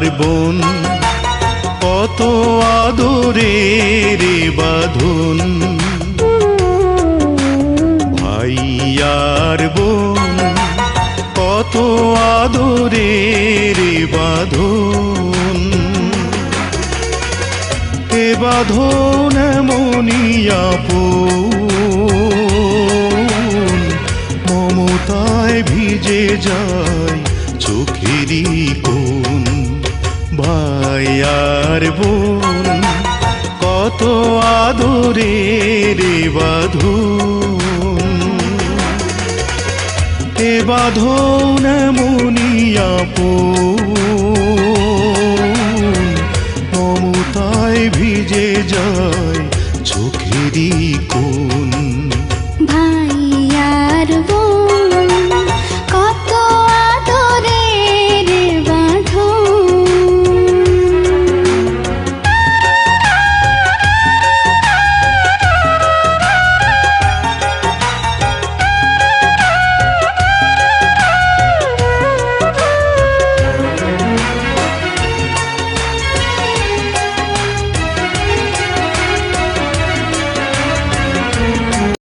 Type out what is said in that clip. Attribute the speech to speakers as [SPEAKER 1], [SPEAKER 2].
[SPEAKER 1] আর বোন, কত আদরের বাঁধন। ভাই আর বোন, কত আদরের বাঁধন। এ বাঁধন মনিয়াপন মমতায় ভিজে যায় চোখেরই কোন ভাই আর বোন, কত আদরে রে বাধু এ না মনিয়া পো মমতায় ভিজে যায় চোখেরই কো